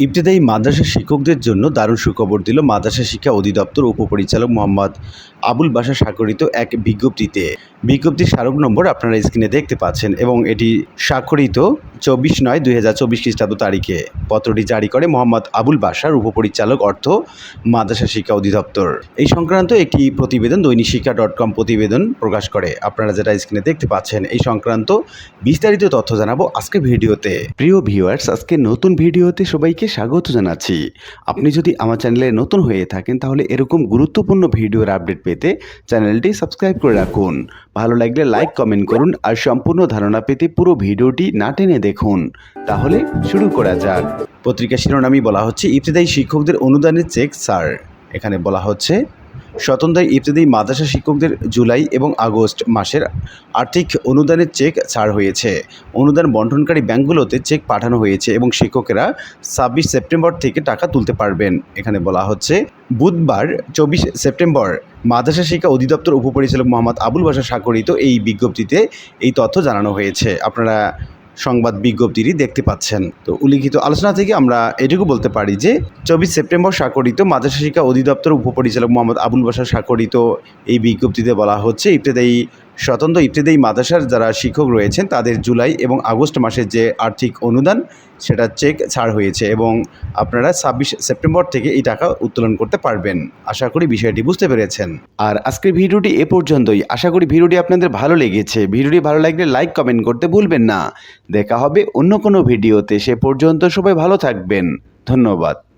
ইবতেদায়ী মাদ্রাসা শিক্ষকদের জন্য দারুণ সুখবর দিল মাদ্রাসা শিক্ষা অধিদপ্তর উপপরিচালক মোহাম্মদ আবুল বাশা স্বাক্ষরিত এক বিজ্ঞপ্তিতে। বিজ্ঞপ্তির স্মারক নম্বর আপনারা স্ক্রিনে দেখতে পাচ্ছেন এবং এটি স্বাক্ষরিত চব্বিশ নয় দুই হাজার চব্বিশ খ্রিস্টাব্দ তারিখে। পত্রটি জারি করে মোহাম্মদ আবুল বাশার উপপরিচালক অর্থ মাদ্রাসা শিক্ষা অধিদপ্তর। এই সংক্রান্ত একটি প্রতিবেদন দৈনিক শিক্ষা ডট কম প্রতিবেদন প্রকাশ করে। আপনারা যেটা স্ক্রিনে দেখতে পাচ্ছেন, এই সংক্রান্ত বিস্তারিত তথ্য জানাব আজকে ভিডিওতে। প্রিয় ভিউয়ার্স, আজকে নতুন ভিডিওতে সবাইকে স্বাগত জানাচ্ছি। আপনি যদি আমার চ্যানেলে নতুন হয়ে থাকেন, তাহলে এরকম গুরুত্বপূর্ণ ভিডিওর আপডেট পেতে চ্যানেলটি সাবস্ক্রাইব করে রাখুন। ভালো লাগলে লাইক কমেন্ট করুন আর সম্পূর্ণ ধারণা পেতে পুরো ভিডিওটি না টেনে দেখুন। তাহলে শুরু করা যাক। পত্রিকা শিরোনামই বলা হচ্ছে ইফতেদায়ী শিক্ষকদের অনুদানের চেক, স্যার। এখানে বলা হচ্ছে স্বতন্ত্র ইবতেদায়ী মাদ্রাসা শিক্ষকদের জুলাই এবং আগস্ট মাসের আর্থিক অনুদানের চেক ছাড় হয়েছে। অনুদান বন্টনকারী ব্যাংকগুলোতে চেক পাঠানো হয়েছে এবং শিক্ষকেরা ছাব্বিশ সেপ্টেম্বর থেকে টাকা তুলতে পারবেন। এখানে বলা হচ্ছে, বুধবার, চব্বিশ সেপ্টেম্বর, মাদ্রাসা শিক্ষা অধিদপ্তর উপপরিচালক মোহাম্মদ আবুল বাসা স্বাক্ষরিত এই বিজ্ঞপ্তিতে এই তথ্য জানানো হয়েছে। আপনারা সংবাদ বিজ্ঞপ্তিটি দেখতে পাচ্ছেন। তো উল্লিখিত আলোচনা থেকে আমরা এটুকু বলতে পারি যে, চব্বিশ সেপ্টেম্বর স্বাক্ষরিত মাদ্রাসা শিক্ষা অধিদপ্তর উপপরিচালক মোহাম্মদ আবুল বাসার স্বাক্ষরিত এই বিজ্ঞপ্তিতে বলা হচ্ছে, ইবতেদায়ী স্বতন্ত্র ইবতেদায়ী মাদ্রাসার যারা শিক্ষক রয়েছেন, তাদের জুলাই এবং আগস্ট মাসের যে আর্থিক অনুদান, সেটা চেক ছাড় হয়েছে এবং আপনারা ছাব্বিশ সেপ্টেম্বর থেকে এই টাকা উত্তোলন করতে পারবেন। আশা করি বিষয়টি বুঝতে পেরেছেন। আর আজকের ভিডিওটি এ পর্যন্তই। আশা করি ভিডিওটি আপনাদের ভালো লেগেছে। ভিডিওটি ভালো লাগলে লাইক, কমেন্ট করতে ভুলবেন না। দেখা হবে অন্য কোনো ভিডিওতে। সে পর্যন্ত সবাই ভালো থাকবেন। ধন্যবাদ।